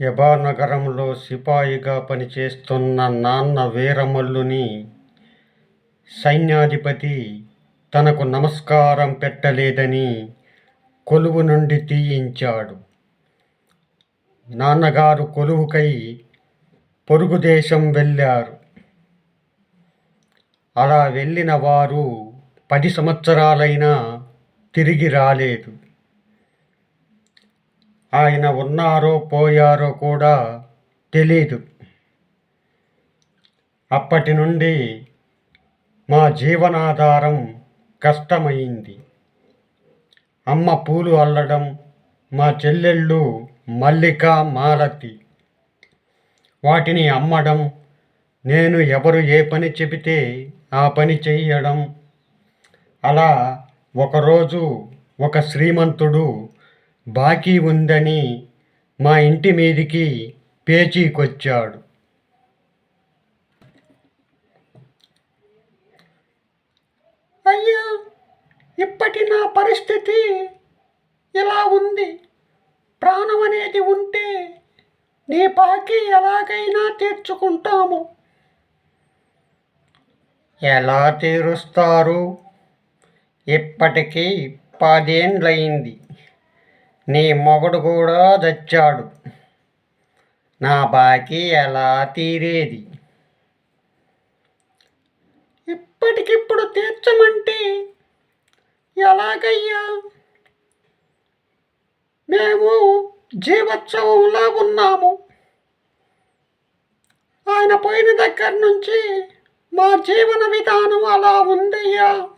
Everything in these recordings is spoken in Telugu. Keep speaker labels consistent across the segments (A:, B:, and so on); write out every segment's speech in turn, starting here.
A: యభానగరంలో సిపాయిగా పనిచేస్తున్న నాన్న వీరమల్లుని సైన్యాధిపతి తనకు నమస్కారం పెట్టలేదని కొలువు నుండి తీయించాడు. నాన్నగారు కొలువుకై పొరుగు దేశం వెళ్ళారు. అలా వెళ్ళిన వారు పది సంవత్సరాలైనా తిరిగి రాలేదు. ఆయన ఉన్నారో పోయారో కూడా తెలీదు. అప్పటి నుండి మా జీవనాధారం కష్టమైంది. అమ్మ పూలు అల్లడం మా చెల్లెళ్ళు మల్లిక మాలతి. వాటిని అమ్మడం నేను ఎవరు ఏ పని చెబితే ఆ పని చెయ్యడం. అలా ఒకరోజు ఒక శ్రీమంతుడు బాకీ ఉందని మా ఇంటి మీదికి పేచీకొచ్చాడు. అయ్యా ఇప్పటి నా పరిస్థితి ఇలా ఉంది. ప్రాణం అనేది ఉంటే నీ బాకీ ఎలాగైనా తీర్చుకుంటాము. ఎలా తీరుస్తారు? ఇప్పటికీ పదేండ్లయింది. నీ మొగుడు కూడా చచ్చాడు. నా బాకీ ఎలా తీరేది? ఇప్పటికిప్పుడు తీర్చమంటే ఎలాగయ్యా? మేము జీవోత్సవంలా ఉన్నాము. ఆయన పోయిన దగ్గర నుంచి మా జీవన విధానం అలా ఉందయ్యా.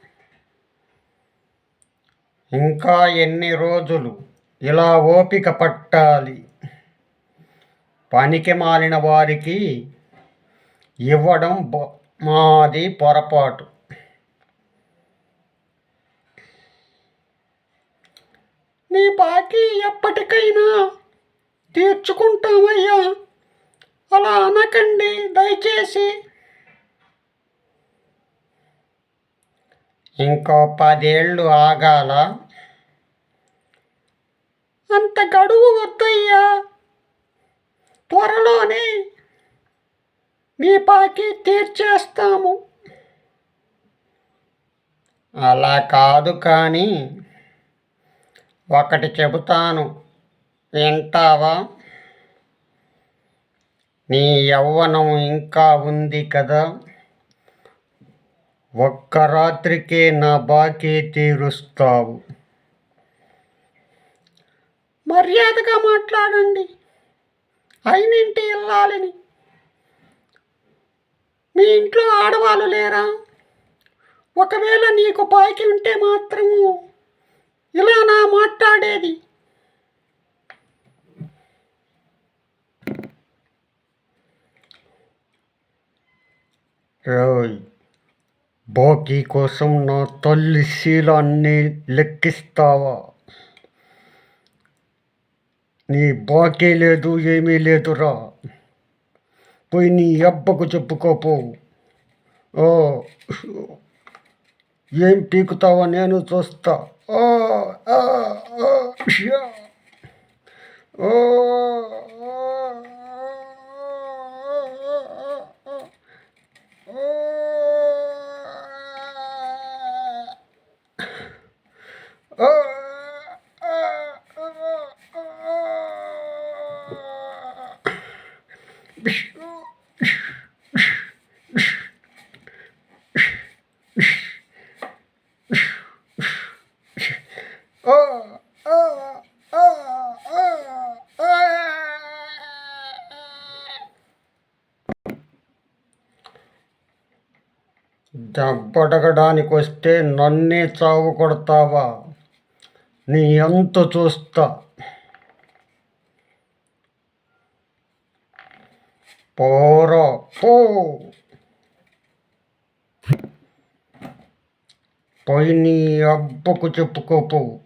A: ఇంకా ఎన్ని రోజులు? ఇలా ఓపిక పట్టాలి. పనికి మాలిన వారికి ఇవ్వడం బ- మాది పొరపాటు. నీ బాకీ ఎప్పటికైనా తీర్చుకుంటామయ్యా. అలా అనకండి దయచేసి. ఇంకో పదేళ్ళు ఆగాల. అంత గడువు వద్దయ్యా. త్వరలోనే మీ బాకీ తీర్చేస్తాము. అలా కాదు కానీ ఒకటి చెబుతాను వింటావా? నీ యవ్వనం ఇంకా ఉంది కదా. ఒక్క రాత్రికే నా బాకీ తీరుస్తావు. మర్యాదగా మాట్లాడండి. అయినింటి వెళ్ళాలని. మీ ఇంట్లో ఆడవాళ్ళు లేరా? ఒకవేళ నీకు బాకీ ఉంటే మాత్రము ఇలా నా మాట్లాడేది. రోయ్ బాకీ కోసం నా తల్లి శీలాన్ని లెక్కిస్తావా? నీ బాకీ లేదు ఏమీ లేదురా పోయి నీ అబ్బకు చెప్పుకోపో. ఓ ఏం పీకుతావో నేను చూస్తా. ఓ ఓ దెబ్బడగడానికి వస్తే నన్నే చావు కొడతావా నీ అంత చూస్తా. పోరా పో. పోయి నీ అబ్బకు చెప్పుకోపో.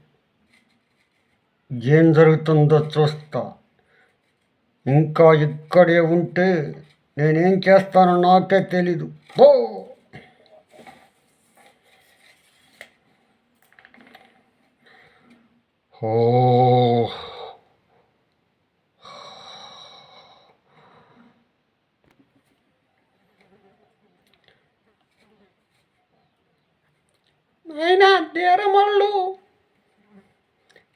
A: ఏం జరుగుతుందో చూస్తా. ఇంకా ఇక్కడే ఉంటే నేనేం చేస్తానో నాకే తెలీదు. పో. ఓ
B: నాయనా దేరమల్లు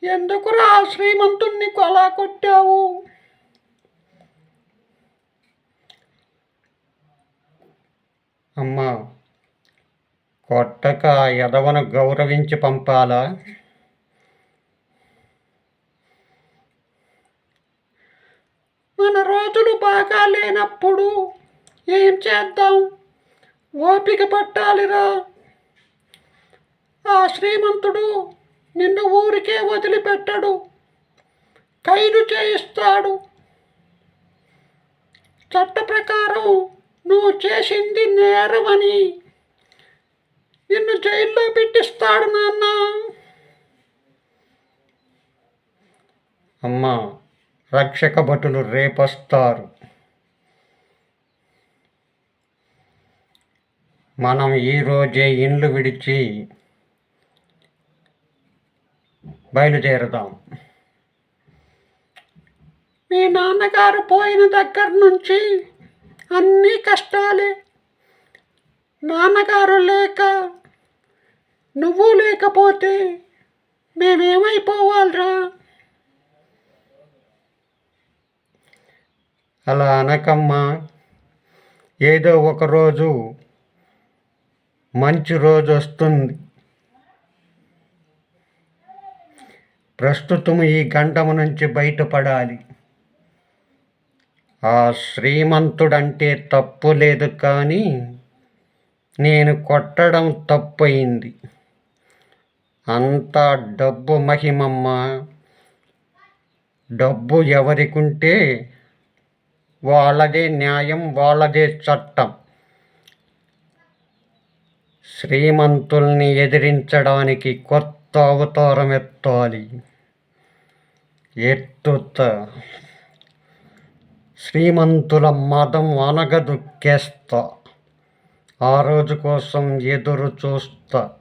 B: ఎందుకురా శ్రీమంతుణ్ణి కొలా కొట్టావు?
A: అమ్మా కొట్టక ఎదవను గౌరవించి పంపాలా?
B: మన రోజులు బాగా లేనప్పుడు ఏం చేద్దాం? ఓపిక పట్టాలిరా. ఆ శ్రీమంతుడు నిన్ను ఊరికే వదిలిపెట్టడు. ఖైదు చేయిస్తాడు. చట్ట ప్రకారం నువ్వు చేసింది నేరమని నిన్ను జైల్లో పెట్టిస్తాడు నాన్న.
A: అమ్మా రక్షక భటులు రేపొస్తారు. మనం ఈరోజే ఇండ్లు విడిచి బయలుదేరదాం.
B: మీ నాన్నగారు పోయిన దగ్గర నుంచి అన్నీ కష్టాలే. నాన్నగారు లేక నువ్వు లేకపోతే మేమేమైపోవాలిరా?
A: అలా అనకమ్మా. ఏదో ఒక రోజు మంచి రోజు వస్తుంది. ప్రస్తుతం ఈ గండము నుంచి బయటపడాలి. ఆ శ్రీమంతుడంటే తప్పు లేదు కానీ నేను కొట్టడం తప్పయింది. అంతా డబ్బు మహిమమ్మ. డబ్బు ఎవరికుంటే వాళ్ళదే న్యాయం వాళ్ళదే చట్టం. శ్రీమంతుల్ని ఎదిరించడానికి కొత్త అవతారం ఎత్తాలి. ఎత్తుత. శ్రీమంతుల మదం అనగదొక్కేస్తా ఆ రోజు కోసం ఎదురు చూస్తా.